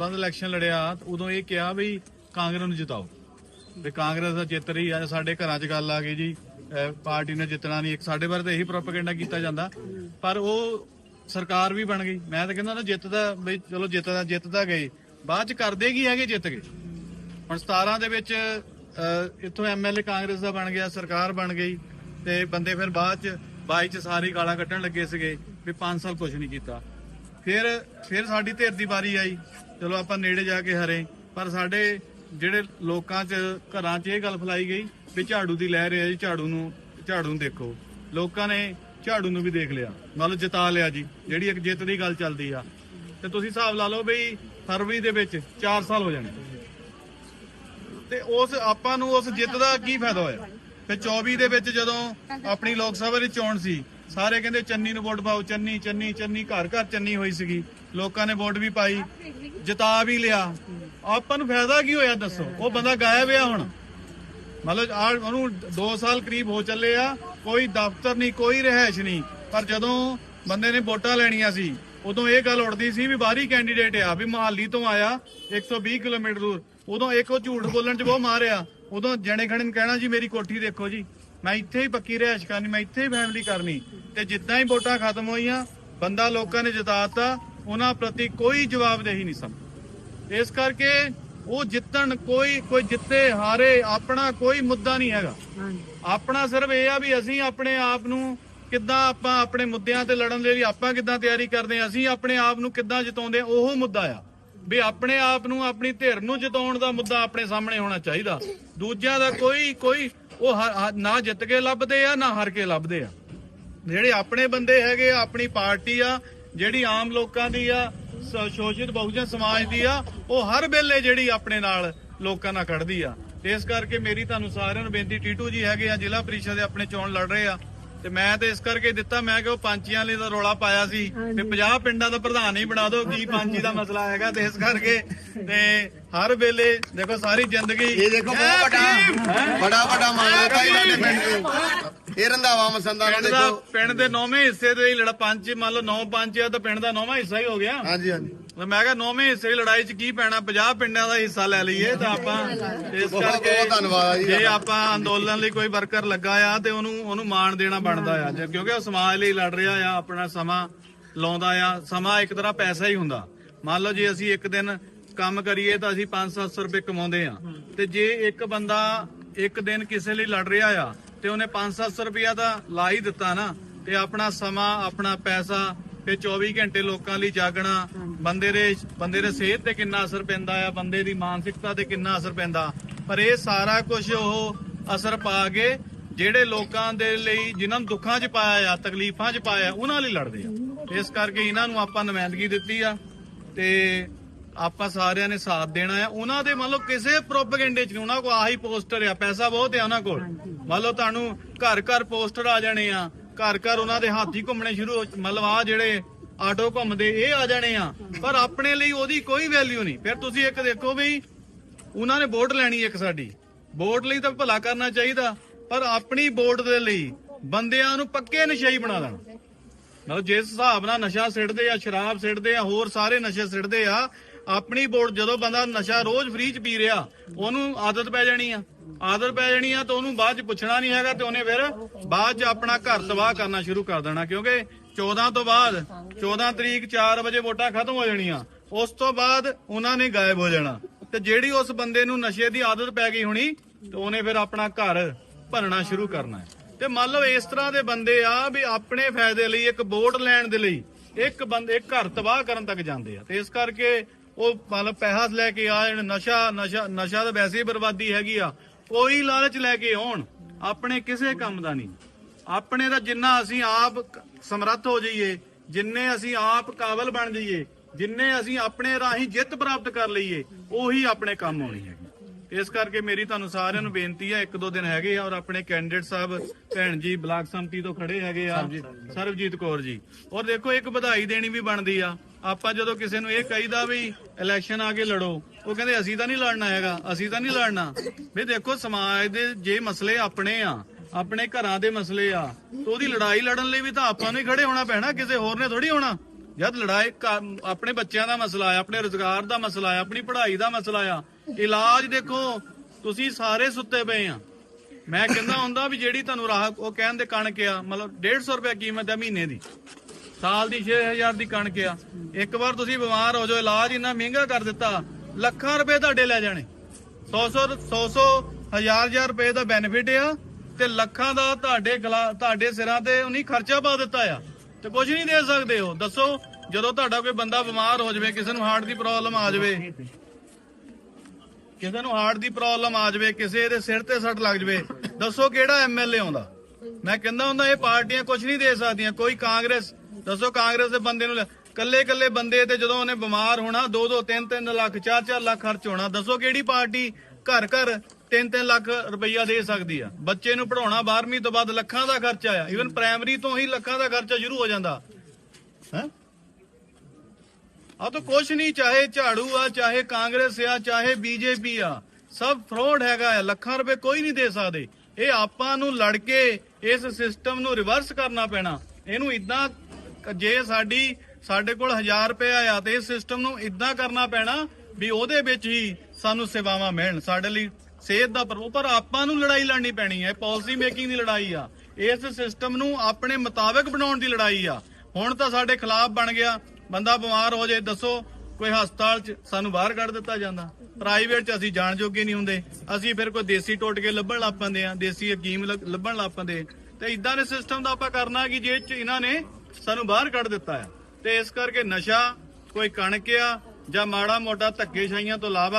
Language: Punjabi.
17 ਦਾ ਇਲੈਕਸ਼ਨ ਲੜਿਆ ਉਦੋਂ ਇਹ ਕਿਹਾ ਵੀ ਕਾਂਗਰਸ ਨੂੰ ਜਿਤਾਓ। ਵੀ ਕਾਂਗਰਸ ਦਾ ਜਿੱਤ ਰਹੀ ਆ ਸਾਡੇ ਘਰਾਂ 'ਚ ਗੱਲ ਆ ਗਈ ਜੀ ਪਾਰਟੀ ਨੇ ਜਿੱਤਣਾ ਨਹੀਂ ਇੱਕ ਸਾਡੇ ਬਾਰੇ ਤਾਂ ਇਹੀ ਪ੍ਰੋਪਗੈਂਡਾ ਕੀਤਾ ਜਾਂਦਾ। ਪਰ ਉਹ ਸਰਕਾਰ ਵੀ ਬਣ ਗਈ। ਮੈਂ ਤਾਂ ਕਹਿੰਦਾ ਨਾ ਜਿੱਤਦਾ ਬਈ ਚਲੋ ਜਿੱਤਦਾ ਜਿੱਤਦਾ ਗਏ। ਬਾਅਦ 'ਚ ਕਰਦੇ ਕੀ ਹੈਗੇ ਜਿੱਤ ਗਏ? ਹੁਣ 17 ਦੇ ਵਿੱਚ ਅਹ, ਇੱਥੋਂ ਐਮਐਲਏ ਕਾਂਗਰਸ ਦਾ ਬਣ ਗਿਆ ਸਰਕਾਰ ਬਣ ਗਈ। ਤੇ ਬੰਦੇ ਫਿਰ ਬਾਅਦ 'ਚ 22 'ਚ ਸਾਰੀ ਗਾਲਾਂ ਕੱਢਣ ਲੱਗੇ ਸੀਗੇ ਵੀ 5 ਸਾਲ ਕੁਝ ਨਹੀਂ ਕੀਤਾ। ਫਿਰ ਫਿਰ ਸਾਡੀ ਧਿਰ ਦੀ ਵਾਰੀ ਆਈ। ਚਲੋ ਆਪਾਂ ਨੇੜੇ ਜਾ ਕੇ ਹਰੇ। ਪਰ ਸਾਡੇ ਜਿਹੜੇ ਲੋਕਾਂ 'ਚ, ਘਰਾਂ 'ਚ ਇਹ ਗੱਲ ਫੈਲਾਈ ਗਈ ਵੀ ਝਾੜੂ ਦੀ ਲਹਿਰ ਹੈ ਜੀ, ਝਾੜੂ ਨੂੰ ਝਾੜੂ ਨੂੰ ਦੇਖੋ। ਲੋਕਾਂ ਨੇ ਝਾੜੂ ਨੂੰ ਵੀ ਦੇਖ ਲਿਆ। ਮੰਨ ਲਓ ਜਿਤਾ ਲਿਆ ਜੀ, ਜਿਹੜੀ ਇੱਕ ਜਿੱਤ ਦੀ ਗੱਲ ਚੱਲਦੀ ਆ। ਤੇ ਤੁਸੀਂ ਹਿਸਾਬ ਲਾ ਲਓ ਬਈ ਫਰਵਰੀ ਦੇ ਵਿੱਚ 4 ਸਾਲ ਹੋ ਜਾਣੇ। ਤੇ ਉਸ, ਆਪਾਂ ਨੂੰ ਉਸ ਜਿੱਤ ਦਾ ਕੀ ਫਾਇਦਾ ਹੋਇਆ? ਤੇ 24 ਦੇ ਵਿੱਚ ਜਦੋਂ ਆਪਣੀ ਲੋਕ ਸਭਾ ਦੀ ਚੋਣ ਸੀ ਸਾਰੇ ਕਹਿੰਦੇ ਚੰਨੀ ਨੂੰ ਵੋਟ ਪਾਓ, ਚੰਨੀ ਚੰਨੀ ਚੰਨੀ, ਘਰ ਘਰ ਚੰਨੀ ਹੋਈ ਸੀਗੀ। ਲੋਕਾਂ ਨੇ ਵੋਟ ਵੀ ਪਾਈ, ਜਿਤਾ ਵੀ ਲਿਆ। ਆਪਾਂ ਨੂੰ ਫਾਇਦਾ ਕੀ ਹੋਇਆ ਦੱਸੋ? ਉਹ ਬੰਦਾ ਗਾਇਬ ਆ ਹੁਣ। ਮਤਲਬ ਆ ਉਹਨੂੰ 2 ਸਾਲ ਕਰੀਬ ਹੋ ਚੱਲੇ ਆ, ਕੋਈ ਦਫ਼ਤਰ ਨਹੀਂ, ਕੋਈ ਰਹਿائش ਨਹੀਂ। ਪਰ ਜਦੋਂ ਬੰਦੇ ਨੇ ਵੋਟਾਂ ਲੈਣੀਆਂ ਸੀ, ਉਦੋਂ ਇਹ ਗੱਲ ਉੱਠਦੀ ਸੀ ਵੀ ਬਾਹਰੀ ਕੈਂਡੀਡੇਟ ਆ, ਵੀ ਮਹਾਲੀ ਤੋਂ ਆਇਆ 120 ਕਿਲੋਮੀਟਰ ਦੂਰ। ਉਦੋਂ ਇੱਕ ਉਹ ਝੂਠ ਬੋਲਣ 'ਚ ਬਹੁਤ ਮਾਰਿਆ। ਉਦੋਂ ਜਣੇ ਖਣੇ ਨੂੰ ਕਹਿਣਾ, ਜੀ, ਮੇਰੀ ਕੋਠੀ ਦੇਖੋ ਜੀ। ਮੈਂ ਇੱਥੇ ਹੀ ਪੱਕੀ ਰਿਹਾਇਸ਼ ਕਰਨੀ ਮੈਂ ਇੱਥੇ ਹੀ ਫੈਮਲੀ ਕਰਨੀ ਤੇ ਜਿੱਦਾਂ ਹੀ ਵੋਟਾਂ ਖਤਮ ਹੋਈਆਂ ਬੰਦਾ ਲੋਕਾਂ ਨੇ ਜਿਤਾਤਾ ਉਹਨਾਂ ਪ੍ਰਤੀ ਕੋਈ ਜਵਾਬਦੇਹੀ ਨਹੀਂ ਸਮ ਇਸ ਕਰਕੇ ਉਹ ਜਿੱਤਣ ਕੋਈ ਕੋਈ ਜਿੱਤੇ ਹਾਰੇ ਆਪਣਾ ਕੋਈ ਮੁੱਦਾ ਨਹੀਂ ਹੈਗਾ। ਆਪਣਾ ਸਿਰਫ ਇਹ ਆ ਵੀ ਅਸੀਂ ਆਪਣੇ ਆਪ ਨੂੰ ਕਿੱਦਾਂ ਆਪਾਂ ਆਪਣੇ ਮੁੱਦਿਆਂ ਤੇ ਲੜਨ ਦੇ ਲਈ ਆਪਾਂ ਕਿੱਦਾਂ ਤਿਆਰੀ ਕਰਦੇ ਆ ਅਸੀਂ ਆਪਣੇ ਆਪ ਨੂੰ ਕਿੱਦਾਂ ਜਿਤਾਉਂਦੇ ਉਹ ਮੁੱਦਾ ਆ। ਵੀ ਆਪਣੇ ਆਪ ਨੂੰ ਆਪਣੀ ਧਿਰ ਨੂੰ ਜਿਤਾਉਣ ਦਾ ਮੁੱਦਾ ਆਪਣੇ ਸਾਹਮਣੇ ਹੋਣਾ ਚਾਹੀਦਾ। ਦੂਜਿਆਂ ਦਾ ਕੋਈ ਕੋਈ ਉਹ ਨਾ ਜਿੱਤ ਕੇ ਲੱਭਦੇ ਆ ਨਾ ਹਾਰ ਕੇ ਲੱਭਦੇ ਆ। ਜਿਹੜੇ ਆਪਣੇ ਬੰਦੇ ਹੈਗੇ ਆ, ਆਪਣੀ ਪਾਰਟੀ ਆ ਜਿਹੜੀ ਆਮ ਲੋਕਾਂ ਦੀ ਆ ਸ਼ੋਸ਼ਿਤ ਬਹੁਜਨ ਸਮਾਜ ਦੀ ਆ ਉਹ ਹਰ ਵੇਲੇ ਜਿਹੜੀ ਆਪਣੇ ਨਾਲ ਲੋਕਾਂ ਨਾਲ ਖੜਦੀ ਆ। ਤੇ ਇਸ ਕਰਕੇ ਮੇਰੀ ਤੁਹਾਨੂੰ ਸਾਰਿਆਂ ਨੂੰ ਬੇਨਤੀ ਟੀਟੂ ਜੀ ਹੈਗੇ ਆ ਜ਼ਿਲ੍ਹਾ ਪ੍ਰੀਸ਼ਦ ਦੇ ਆਪਣੇ ਚੋਣ ਲੜ ਰਹੇ ਆ। ਤੇ ਮੈਂ ਤੇ ਇਸ ਕਰਕੇ ਦਿੱਤਾ ਮੈਂ ਕਿ ਉਹ ਪੰਚੀਆਂ ਲਈ ਦਾ ਰੋਲਾ ਪਾਇਆ ਸੀ। ਵੀ 50 ਪਿੰਡਾਂ ਦਾ ਪ੍ਰਧਾਨ ਹੀ ਬਣਾ ਦਿਓ ਕੀ ਪੰਚੀ ਦਾ ਮਸਲਾ ਹੈਗਾ ਤੇ ਇਸ ਕਰਕੇ ਤੇ ਹਰ ਵੇਲੇ ਦੇਖੋ ਸਾਰੀ ਜ਼ਿੰਦਗੀ ਇਹ ਦੇਖੋ ਬਹੁਤ ਵੱਡਾ ਬੜਾ ਵੱਡਾ ਮਾਮਲਾ ਭਾਈ ਸਾਡੇ ਪਿੰਡ ਦੇ ਇਹ ਰੰਧਾਵਾ ਮਸੰਦਾ ਨੂੰ ਪਿੰਡ ਦਾ ਦੇਖੋ। ਪਿੰਡ ਦੇ ਨੌਵੇਂ ਹਿੱਸੇ ਦੇ ਲੜਾ ਪੰਜ ਮੰਨ ਲਓ ਨੌ ਪੰਜ ਆ ਤਾਂ ਪਿੰਡ ਦਾ ਨੌਵਾਂ ਹਿੱਸਾ ਹੀ ਹੋ ਗਿਆ। ਹਾਂਜੀ ਹਾਂਜੀ। ਮੈਂ ਕਿਹਾ ਨੌਵੇਂ ਹਿੱਸੇ ਦੀ ਲੜਾਈ 'ਚ ਕੀ ਪੈਣਾ? 50 ਪਿੰਡਾਂ ਦਾ ਹਿੱਸਾ ਲੈ ਲਈਏ ਤਾਂ ਆਪਾਂ ਇਸ ਕਰਕੇ ਬਹੁਤ ਧੰਨਵਾਦ ਜੀ ਜੇ ਆਪਾਂ ਅੰਦੋਲਨ ਲਈ ਕੋਈ ਵਰਕਰ ਲੱਗਾ ਆ ਤੇ ਉਹਨੂੰ ਉਹਨੂੰ ਮਾਣ ਦੇਣਾ ਬਣਦਾ ਆ। ਕਿਉਂਕਿ ਉਹ ਸਮਾਜ ਲਈ ਲੜ ਰਿਹਾ ਆ ਆਪਣਾ ਸਮਾਂ ਲਾਉਂਦਾ ਆ। ਸਮਾਂ ਇੱਕ ਤਰ੍ਹਾਂ ਪੈਸਾ ਹੀ ਹੁੰਦਾ। ਮੰਨ ਲਓ ਜੇ ਅਸੀਂ ਇੱਕ ਦਿਨ ਕੰਮ ਕਰੀਏ ਤਾਂ ਅਸੀਂ 5-700 ਰੁਪਏ ਕਮਾਉਂਦੇ ਆ ਤੇ ਜੇ ਇੱਕ ਬੰਦਾ ਇੱਕ ਦਿਨ ਕਿਸੇ ਲਈ ਲੜ ਰਿਹਾ ਆ, ਤੇ ਉਹਨੇ 5-700 ਰੁਪਇਆ ਤਾਂ ਲਾ ਹੀ ਦਿੱਤਾ ਨਾ, ਤੇ ਆਪਣਾ ਸਮਾਂ, ਆਪਣਾ ਪੈਸਾ, ਫਿਰ 24 ਘੰਟੇ ਲੋਕਾਂ ਲਈ ਜਾਗਣਾ, ਬੰਦੇ ਦੇ ਬੰਦੇ ਦੇ ਸਿਹਤ ਤੇ ਕਿੰਨਾ ਅਸਰ ਪੈਂਦਾ ਆ, ਬੰਦੇ ਦੀ ਮਾਨਸਿਕਤਾ ਤੇ ਕਿੰਨਾ ਅਸਰ ਪੈਂਦਾ। ਪਰ ਇਹ ਸਾਰਾ ਕੁਝ ਉਹ ਅਸਰ ਪਾ ਕੇ ਜਿਹੜੇ ਲੋਕਾਂ ਦੇ ਲਈ ਜਿਨ੍ਹਾਂ ਨੂੰ ਦੁੱਖਾਂ 'ਚ ਪਾਇਆ ਆ, ਤਕਲੀਫਾਂ 'ਚ ਪਾਇਆ, ਉਹਨਾਂ ਲਈ ਲੜਦੇ ਆ। ਇਸ ਕਰਕੇ ਇਹਨਾਂ ਨੂੰ ਆਪਾਂ ਨੁਮਾਇੰਦਗੀ ਦਿੱਤੀ ਆ, ਤੇ ਆਪਾਂ ਸਾਰਿਆਂ ਨੇ ਸਾਥ ਦੇਣਾ ਆ ਉਹਨਾਂ ਦੇ ਮੰਨ ਲਓ ਕਿਸੇ ਪ੍ਰੋਪਗੈਂਡੇ 'ਚ ਨਹੀਂ ਉਹਨਾਂ ਕੋਲ ਆਹੀ ਪੋਸਟਰ ਆ ਪੈਸਾ ਬਹੁਤ ਆ ਉਹਨਾਂ ਕੋਲ। ਮੰਨ ਲਓ ਤੁਹਾਨੂੰ ਘਰ ਘਰ ਪੋਸਟਰ ਆ ਜਾਣੇ ਆ ਘਰ ਘਰ ਉਹਨਾਂ ਦੇ ਹਾਥੀ ਘੁੰਮਣੇ ਸ਼ੁਰੂ ਹੋ ਮਤਲਬ ਆ ਜਿਹੜੇ ਆਟੋ ਘੁੰਮਦੇ ਇਹ ਆ ਜਾਣੇ ਆ। ਪਰ ਆਪਣੇ ਲਈ ਉਹਦੀ ਕੋਈ ਵੈਲਿਊ ਨਹੀਂ। ਫਿਰ ਤੁਸੀਂ ਇੱਕ ਦੇਖੋ ਵੀ ਉਹਨਾਂ ਨੇ ਵੋਟ ਲੈਣੀ ਇੱਕ ਸਾਡੀ। ਵੋਟ ਲਈ ਤਾਂ ਭਲਾ ਕਰਨਾ ਚਾਹੀਦਾ ਪਰ ਆਪਣੀ ਵੋਟ ਦੇ ਲਈ ਬੰਦਿਆਂ ਨੂੰ ਪੱਕੇ ਨਸ਼ਈ ਬਣਾ ਦੇਣਾ ਮਤਲਬ ਜਿਸ ਹਿਸਾਬ ਨਾਲ ਨਸ਼ਾ ਸਿੱਟਦੇ ਆ ਸ਼ਰਾਬ ਸਿੱਟਦੇ ਆ ਹੋਰ ਸਾਰੇ ਨਸ਼ੇ ਸਿੱਟਦੇ ਆ ਆਪਣੀ ਵੋਟ ਜਦੋਂ ਬੰਦਾ ਨਸ਼ਾ ਰੋਜ਼ ਫ੍ਰੀ ਚ ਪੀ ਰਿਹਾ, ਉਹਨੂੰ ਆਦਤ ਪੈ ਜਾਣੀ ਆ। ਆਦਤ ਪੈ ਜਾਣੀ ਆ ਤਾਂ ਉਹਨੂੰ ਬਾਅਦ ਚ ਪੁੱਛਣਾ ਨਹੀਂ ਹੈਗਾ ਤੇ ਉਹਨੇ ਫਿਰ ਬਾਅਦ ਚ ਆਪਣਾ ਘਰ ਤਬਾਹ ਕਰਨਾ ਸ਼ੁਰੂ ਕਰ ਦੇਣਾ, ਕਿਉਂਕਿ 14 ਤੋਂ ਬਾਅਦ 14 ਤਰੀਕ 4 ਵਜੇ ਵੋਟਾਂ ਖਤਮ ਹੋ ਜਾਣੀਆਂ, ਉਸ ਤੋਂ ਬਾਅਦ ਉਹਨਾਂ ਨੇ ਗਾਇਬ ਹੋ ਜਾਣਾ। ਤੇ ਜਿਹੜੀ ਉਸ ਬੰਦੇ ਨੂੰ ਨਸ਼ੇ ਦੀ ਆਦਤ ਪੈ ਗਈ ਹੋਣੀ, ਤੇ ਉਹਨੇ ਫਿਰ ਆਪਣਾ ਘਰ ਭਰਨਾ ਸ਼ੁਰੂ ਕਰਨਾ ਤੇ ਮੰਨ ਲਓ ਇਸ ਤਰ੍ਹਾਂ ਦੇ ਬੰਦੇ ਆ ਵੀ ਆਪਣੇ ਫਾਇਦੇ ਲਈ, ਇੱਕ ਵੋਟ ਲੈਣ ਦੇ ਲਈ, ਇੱਕ ਬੰਦੇ ਘਰ ਤਬਾਹ ਕਰਨ ਤੱਕ ਜਾਂਦੇ ਆ। ਤੇ ਇਸ ਕਰਕੇ ਉਹ ਮਤਲਬ ਪੈਸਾ ਲੈ ਕੇ ਆ ਜਾਣ ਨਸ਼ਾ ਨਸ਼ਾ ਨਸ਼ਾ ਤਾਂ ਵੈਸੇ ਹੀ ਬਰਬਾਦੀ ਹੈਗੀ ਆ। ਕੋਈ ਲਾਲਚ ਲੈ ਕੇ ਆਉਣ ਆਪਣੇ ਕਿਸੇ ਕੰਮ ਦਾ ਨਹੀਂ। ਆਪਣੇ ਦਾ ਜਿੰਨਾ ਅਸੀਂ ਆਪ ਸਮਰੱਥ ਹੋ ਜਾਈਏ ਜਿੰਨੇ ਅਸੀਂ ਆਪ ਕਾਬਲ ਬਣ ਜਾਈਏ ਜਿੰਨੇ ਅਸੀਂ ਆਪਣੇ ਰਾਹੀਂ ਜਿੱਤ ਪ੍ਰਾਪਤ ਕਰ ਲਈਏ ਉਹੀ ਆਪਣੇ ਕੰਮ ਆਉਣੀ ਹੈਗੀ। ਇਸ ਕਰਕੇ ਮੇਰੀ ਤੁਹਾਨੂੰ ਸਾਰਿਆਂ ਨੂੰ ਬੇਨਤੀ ਹੈ ਇੱਕ ਦੋ ਦਿਨ ਹੈਗੇ ਆ ਔਰ ਆਪਣੇ ਕੈਂਡੀਡੇਟ ਸਾਹਿਬ ਭੈਣ ਜੀ ਬਲਾਕ ਸੰਮਤੀ ਤੋਂ ਖੜੇ ਹੈਗੇ ਆ। ਸਰਬਜੀਤ ਕੌਰ ਜੀ। ਔਰ ਦੇਖੋ ਇੱਕ ਵਧਾਈ ਦੇਣੀ ਵੀ ਬਣਦੀ ਆ। ਆਪਾਂ ਜਦੋਂ ਕਿਸੇ ਨੂੰ ਇਹ ਕਹੀਦਾ ਵੀ ਇਲੈਕਸ਼ਨ ਆ ਕੇ ਲੜੋ, ਉਹ ਕਹਿੰਦੇ, ਅਸੀਂ ਤਾਂ ਨਹੀਂ ਲੜਨਾ ਹੈਗਾ, ਅਸੀਂ ਤਾਂ ਨਹੀਂ ਲੜਨਾ। ਵੀ ਦੇਖੋ, ਸਮਾਜ ਦੇ ਜੇ ਮਸਲੇ ਆਪਣੇ ਆ, ਆਪਣੇ ਘਰਾਂ ਦੇ ਮਸਲੇ ਆ, ਤਾਂ ਉਹਦੀ ਲੜਾਈ ਲੜਨ ਲਈ ਵੀ ਤਾਂ ਆਪਾਂ ਨੂੰ ਹੀ ਖੜੇ ਹੋਣਾ ਪੈਣਾ, ਕਿਸੇ ਹੋਰ ਨੇ ਥੋੜੀ ਹੋਣਾ। ਜਦ ਲੜਾਈ ਆਪਣੇ ਬੱਚਿਆਂ ਦਾ ਮਸਲਾ ਆ, ਆਪਣੇ ਰੋਜ਼ਗਾਰ ਦਾ ਮਸਲਾ ਆ, ਆਪਣੀ ਪੜ੍ਹਾਈ ਦਾ ਮਸਲਾ ਆ, ਇਲਾਜ ਦੇਖੋ, ਤੁਸੀਂ ਸਾਰੇ ਸੁੱਤੇ ਪਏ ਆ। ਮੈਂ ਕਹਿੰਦਾ ਹੁੰਦਾ ਵੀ ਜਿਹੜੀ ਤੁਹਾਨੂੰ ਰਾਹ ਉਹ ਕਹਿੰਦੇ ਕਣਕ ਆ, ਮਤਲਬ 150 ਰੁਪਏ ਕੀਮਤ ਹੈ ਮਹੀਨੇ ਦੀ। ਸਾਲ ਦੀ 6000 ਦੀ ਕਣਕ ਆ। ਇੱਕ ਵਾਰ ਤੁਸੀਂ ਬਿਮਾਰ ਹੋ ਜਾਓ, ਇਲਾਜ ਇੰਨਾ ਮਹਿੰਗਾ ਕਰ ਦਿੱਤਾ, ਲੱਖਾਂ ਰੁਪਏ ਤੁਹਾਡੇ ਲੈ ਜਾਣੇ। 100 100 100 100 ਹਜ਼ਾਰ ਹਜ਼ਾਰ ਰੁਪਏ ਦਾ ਬੈਨੀਫਿਟ ਆ ਤੇ ਲੱਖਾਂ ਦਾ ਤੁਹਾਡੇ ਤੁਹਾਡੇ ਸਿਰਾਂ ਤੇ ਉਹਨੀ ਖਰਚਾ ਪਾ ਦਿੱਤਾ ਆ। ਤੇ ਕੁਝ ਨਹੀਂ ਦੇ ਸਕਦੇ ਹੋ ਦੱਸੋ, ਜਦੋਂ ਤੁਹਾਡਾ ਕੋਈ ਬੰਦਾ ਬਿਮਾਰ ਹੋ ਜਾਵੇ, ਕਿਸੇ ਨੂੰ ਹਾਰਟ ਦੀ ਪ੍ਰੋਬਲਮ ਆ ਜਾਵੇ, ਕਿਸੇ ਨੂੰ ਹਾਰਟ ਦੀ ਪ੍ਰੋਬਲਮ ਆ ਜਾਵੇ, ਕਿਸੇ ਦੇ ਸਿਰ ਤੇ ਸੱਟ ਲੱਗ ਜਾਵੇ, ਦੱਸੋ ਕਿਹੜਾ ਐਮਐਲਏ ਆਉਂਦਾ? ਮੈਂ ਕਹਿੰਦਾ ਹੁੰਦਾ, ਇਹ ਪਾਰਟੀਆਂ ਕੁਝ ਨਹੀਂ ਦੇ ਸਕਦੀਆਂ। ਕੋਈ ਕਾਂਗਰਸ ਦੱਸੋ ਕਾਂਗਰਸ ਦੇ ਬੰਦੇ ਨੂੰ ਕੱਲੇ ਕੱਲੇ ਬੰਦੇ ਤੇ ਜਦੋਂ ਉਹਨੇ ਬਿਮਾਰ ਹੋਣਾ 2 2 3 3 ਲੱਖ 4 4 ਲੱਖ ਖਰਚ ਹੋਣਾ, ਦੱਸੋ ਕਿਹੜੀ ਪਾਰਟੀ ਘਰ ਘਰ 3 3 ਲੱਖ ਰੁਪਈਆ ਦੇ ਸਕਦੀ ਆ? ਬੱਚੇ ਨੂੰ ਪੜਾਉਣਾ 12ਵੀਂ ਤੋਂ ਬਾਅਦ ਲੱਖਾਂ ਦਾ ਖਰਚਾ ਆ ਇਵਨ ਪ੍ਰਾਇਮਰੀ ਤੋਂ ਹੀ ਲੱਖਾਂ ਦਾ ਖਰਚਾ ਸ਼ੁਰੂ ਹੋ ਜਾਂਦਾ। ਹੈ? ਆ ਤਾਂ ਕੁਛ ਨਹੀਂ, ਚਾਹੇ ਝਾੜੂ ਆ, ਚਾਹੇ ਕਾਂਗਰਸ ਆ, ਚਾਹੇ ਬੀਜੇਪੀ ਆ, ਸਭ ਫਰੋਡ ਹੈਗਾ ਆ। ਲੱਖਾਂ ਰੁਪਏ ਕੋਈ ਨਹੀਂ ਦੇ ਸਕਦੇ। ਇਹ ਆਪਾਂ ਨੂੰ ਲੜ ਕੇ ਇਸ ਸਿਸਟਮ ਨੂੰ ਰਿਵਰਸ ਕਰਨਾ ਪੈਣਾ। ਇਹਨੂੰ ਇਦਾਂ ਜੇ ਸਾਡੀ, ਸਾਡੇ ਕੋਲ 1000 ਰੁਪਏ ਆ ਤੇ ਇਸ ਸਿਸਟਮ ਨੂੰ ਇਦਾਂ ਕਰਨਾ ਪੈਣਾ ਵੀ ਉਹਦੇ ਵਿੱਚ ਹੀ ਸਾਨੂੰ ਸੇਵਾਵਾਂ ਮਿਲਣ। ਸਾਡੇ ਲਈ ਸਿਹਤ ਦਾ ਪਰ ਆਪਾਂ ਨੂੰ ਲੜਾਈ ਲੜਨੀ ਪੈਣੀ ਹੈ। ਪਾਲਿਸੀ ਮੇਕਿੰਗ ਦੀ ਲੜਾਈ ਆ। ਇਸ ਸਿਸਟਮ ਨੂੰ ਆਪਣੇ ਮੁਤਾਬਕ ਬਣਾਉਣ ਦੀ ਲੜਾਈ ਆ। ਹੁਣ ਤਾਂ ਸਾਡੇ ਖਿਲਾਫ ਬਣ ਗਿਆ। ਬੰਦਾ ਬਿਮਾਰ ਹੋ ਜਾਏ, ਦੱਸੋ, ਕੋਈ ਹਸਪਤਾਲ 'ਚ ਸਾਨੂੰ ਬਾਹਰ ਕੱਢ ਦਿੱਤਾ ਜਾਂਦਾ। ਪ੍ਰਾਈਵੇਟ 'ਚ ਅਸੀਂ ਜਾਣ ਜੋਗੇ ਨਹੀਂ ਹੁੰਦੇ। ਅਸੀਂ ਫਿਰ ਕੋਈ ਦੇਸੀ ਟੋਟਕੇ ਲੱਭਣ ਲੱਗ ਪੈਂਦੇ ਆ। ਦੇਸੀ ਹਕੀਮ ਲੱਭਣ ਲੱਗ ਪੈਂਦੇ ਤੇ ਇਦਾਂ ਦੇ ਸਿਸਟਮ ਦਾ ਆਪਾਂ ਕਰਨਾ ਕਿ ਜੇ ਇਹਨਾਂ ਨੇ ਸਾਨੂੰ ਬਾਹਰ ਕੱਢ ਦਿੱਤਾ ਹੈ। ਤੇ ਇਸ ਕਰਕੇ ਨਸ਼ਾ, ਕੋਈ ਕਣਕ ਆ ਜਾਂ ਮਾੜਾ ਮੋਟਾ ਧੱਕੇਸ਼ਾਹੀਆਂ ਤੋਂ ਇਲਾਵਾ